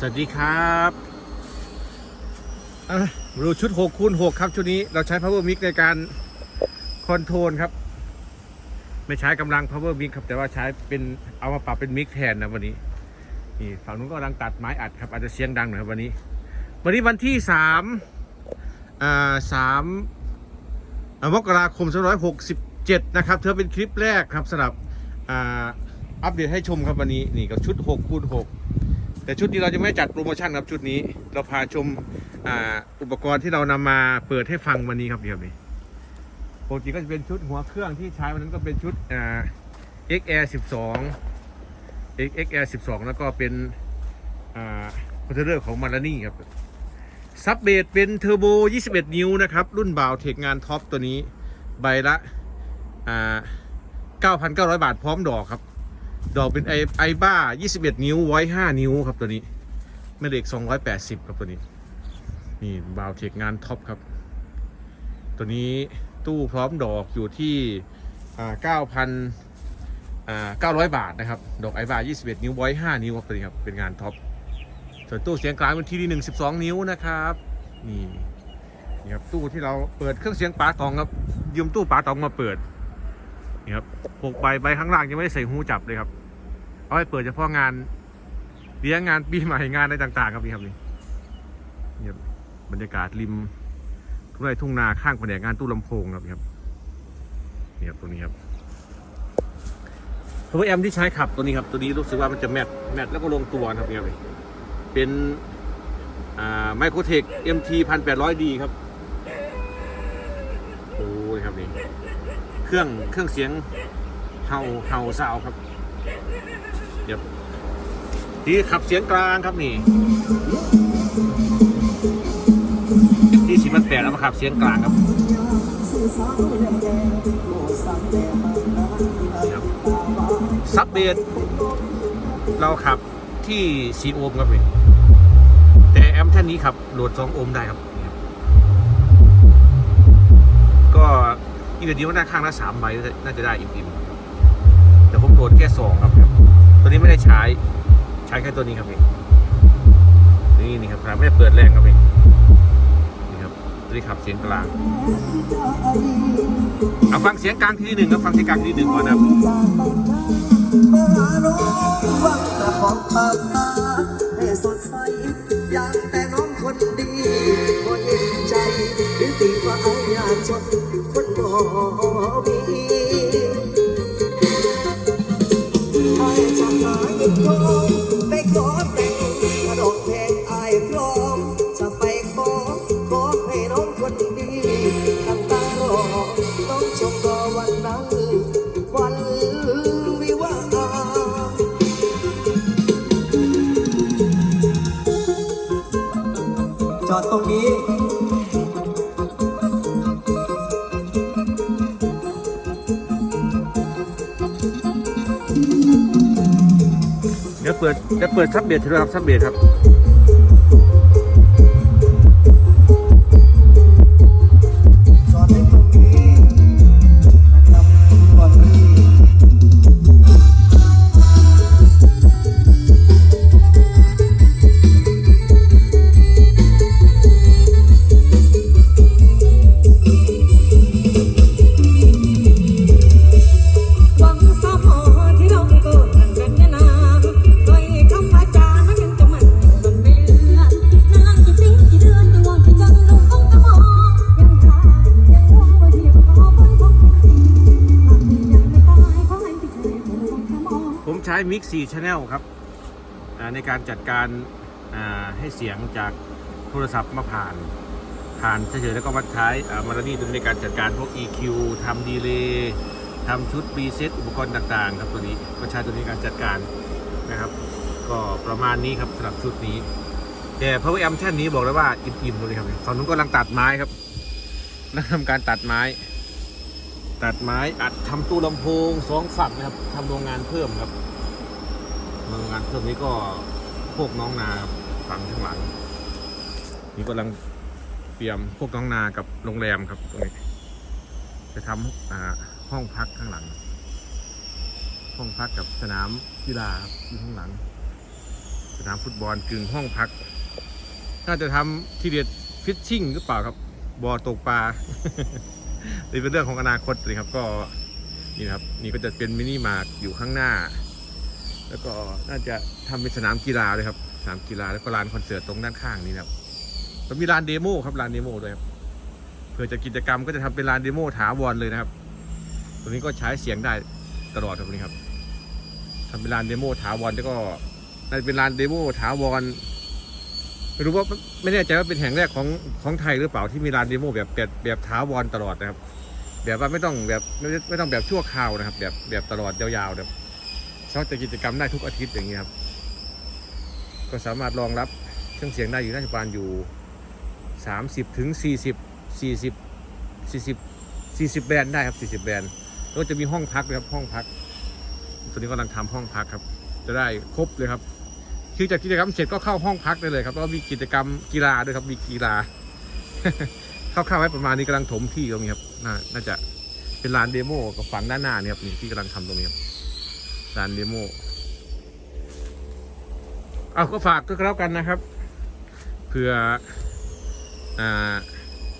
สวัสดีครับอะดูชุด6คูณ6ครับ ชุดนี้เราใช้ power mix ในการคอนโทรลครับ ไม่ใช้กำลัง power mix ครับ แต่ว่าใช้เป็นเอามาปรับเป็นมิกแทนนะวันนี้ นี่ฝั่งนู้นก็กำลังตัดไม้อัดครับ อาจจะเสียงดังหน่อยครับวันนี้ วันนี้วันที่สามอ่าสามอ่ามกราคม2567นะครับเธอเป็นคลิปแรกครับสำหรับอ่าอัปเดตให้ชมครับวันนี้นี่กับชุด6คูณ6 แต่ชุดนี้เราจะไม่จัดโปรโมชั่นครับชุดนี้ เราพาชมออุปกรณ์ที่เรานำมาเปิดให้ฟังวันนี้ครับเดี๋ยวนี้ปกติก็จะเป็นชุดหัวเครื่องที่ใช้วันนั้นก็เป็นชุดอ่า XR 12 XR 12 แล้วก็เป็นอ่าคอนเทนเนอร์ของมารานี่ครับซับเบสเป็นเทอร์โบ 21 นิ้วนะครับ รุ่นบ่าวเทคงานท็อปตัวนี้ ใบละ อ่า 9,900 บาทพร้อมดอกครับ ดอกเป็นไอไอบ้า 21 นิ้วไว้ 5 นิ้วครับตัวนี้แม่เหล็ก 280 ครับตัวนี้ นี่บาวเทคงานท็อปครับ ตัวนี้ตู้พร้อมดอกอยู่ที่อ่า9,000อ่า900 บาทนะครับ ดอกไอบ้า 21 นิ้วไว้ 5 นิ้วครับตัวนี้ครับ เป็นงานท็อป ส่วนตู้เสียงกลางเป็นที่1 12 นิ้วนะครับ นี่นี่ครับตู้ที่เราเปิดเครื่องเสียงปาตองครับยืมตู้ปาตองมาเปิด นี่ครับหกใบใบข้างล่างยังไม่ได้ใส่หูจับเลยครับ เอาไว้เปิดเฉพาะงานเลี้ยงงานปีใหม่งานอะไรต่าง ๆ ครับนี่ครับนี่นี่ครับบรรยากาศริมทุ่งไร่ทุ่งนาข้างแผนกงานตู้ลำโพงครับนี่ครับนี่ครับตัวนี้ครับพราะว่าแอมที่ใช้ขับตัวนี้ครับ ตัวนี้รู้สึกว่ามันจะแมทแมทแล้วก็ลงตัวครับนี่ครับเป็นไมโครเทค MT 1800D ครับ โอ้ยครับนี่ เครื่องเครื่องเสียงเห่าเห่าซาวครับ เดี๋ยวที่ขับเสียงกลางครับนี่ ที่สิบมันแปดเอามาขับเสียงกลางครับซับเบสเราขับที่4โอห์มครับนี่แต่แอมแท่นนี้ขับโหลด2โอห์มได้ครับ อีกเดียวน่าข้างละสามใบน่าจะได้อิ่มๆแต่ผมโหลดแค่สองครับ ตัวนี้ไม่ได้ใช้ ใช้แค่ตัวนี้ครับเองนี่นี่ครับไม่ได้เปิดแรงครับเองนี่ครับตัวนี้ขับเสียงกลางเอาฟังเสียงกลางที่หนึ่งครับฟังเสียงกลางที่หนึ่งก่อนนะครับอย่างแต่น้องคนดีบ่เห็นใจหรือตีว่าเอายากจนคนบ่มีไอ้จะหายทองไปขอแต่งกระดอกแทงไอ้พร้อมจะไปขอขอให้น้องคนดีตั้งตางชนนั้น จอดตรงนี้ เปิดจะเปิดซับเบสด้วยครับซับเบสครับ ใช้มิกซี่ชาแนลครับในการจัดการให้เสียงจากโทรศัพท์มาผ่าน ผ่านเฉยๆแล้วก็มาใช้มารานี่ในการจัดการพวก EQ ทำดีเลย์ทำชุดพรีเซตอุปกรณ์ต่างๆ ครับตัวนี้ก็ใช้ตัวนี้ในการจัดการนะครับ ก็ประมาณนี้ครับสำหรับชุดนี้ แต่พาวเวอร์แอมแท่นนี้บอกเลยว่าอิ่มๆเลยครับฝั่งนู้นกำลังตัดไม้ครับนั่งทำการตัดไม้ ตัดไม้อัดทำตู้ลำโพงสองฝั่งนะครับทำโรงงานเพิ่มครับ งงานเพิ่มนี้ก็พวกน้องนาครับฝั่งข้างหลัง นี่กำลังเตรียมพวกน้องนากับโรงแรมครับตรงนี้จะทำอ่าห้องพักข้างหลัง ห้องพักกับสนามกีฬาครับที่ข้างหลัง สนามฟุตบอลกึ่งห้องพัก น่าจะทำทีเด็ดฟิชชิ่งหรือเปล่าครับบ่อตกปลานี่เป็นเรื่องของอนาคตเลยครับก็นี่นะครับ นี่ก็จะเป็นมินิมาร์ทอยู่ข้างหน้า แล้วก็น่าจะทำเป็นสนามกีฬาเลยครับสนามกีฬาแล้วก็ลานคอนเสิร์ตตรงด้านข้างนี้นะครับแล้วมีลานเดโมครับลานเดโมด้วยครับเพื่อจะกิจกรรมก็จะทำเป็นลานเดโมถาวรเลยนะครับ ตรงนี้ก็ใช้เสียงได้ตลอดครับตรงนี้ครับทำเป็นลานเดโมถาวรแล้วก็น่าจะเป็นลานเดโมถาวรไม่รู้ว่าไม่แน่ใจว่าเป็นแห่งแรกของของไทยหรือเปล่าที่มีลานเดโมแบบแบบแบบถาวรตลอดนะครับ แบบว่าไม่ต้องแบบไม่ไม่ต้องแบบชั่วคราวนะครับ แบบแบบตลอดยาวๆแบบ เขาจะกิจกรรมได้ทุกอาทิตย์อย่างนี้ครับ ก็สามารถรองรับเครื่องเสียงได้อยู่น่าจะประมาณอยู่ 30ถึง40 40 40 40 แบรนด์ได้ครับ 40 แบรนด์แล้วก็จะมีห้องพักด้วยครับห้องพักตอนนี้กำลังทำห้องพักครับ จะได้ครบเลยครับคือจากกิจกรรมเสร็จก็เข้าห้องพักได้เลยครับแล้วมีกิจกรรมกีฬาด้วยครับมีกีฬาเข้าๆไว้ประมาณนี้กำลังถมที่ตรงนี้ครับน่าน่าจะเป็นลานเดโมกับฝั่งด้านหน้านี่ครับนี่ที่กำลังทำตรงนี้ครับ ลานเดโมเอาก็ฝากก็แล้วกันนะครับเผื่อ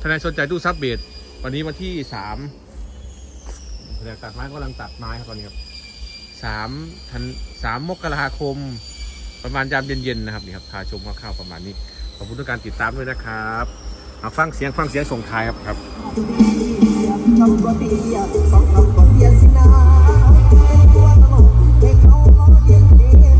ทนายสนใจดูซับเบดวันนี้วันที่สามแผนกตัดไม้กำลังตัดไม้ครับตอนนี้ครับสามทันสามมกราคม ประมาณยามเย็นๆนะครับนี่ครับพาชมคร่าวๆประมาณนี้ขอบคุณทุกการติดตามด้วยนะครับเอาฟังเสียงฟังเสียงส่งท้ายครับครับคำก็เดียสองคำก็เดียสินะเป็นตัวตลก ให้เขาล้อเลียนเฮฮ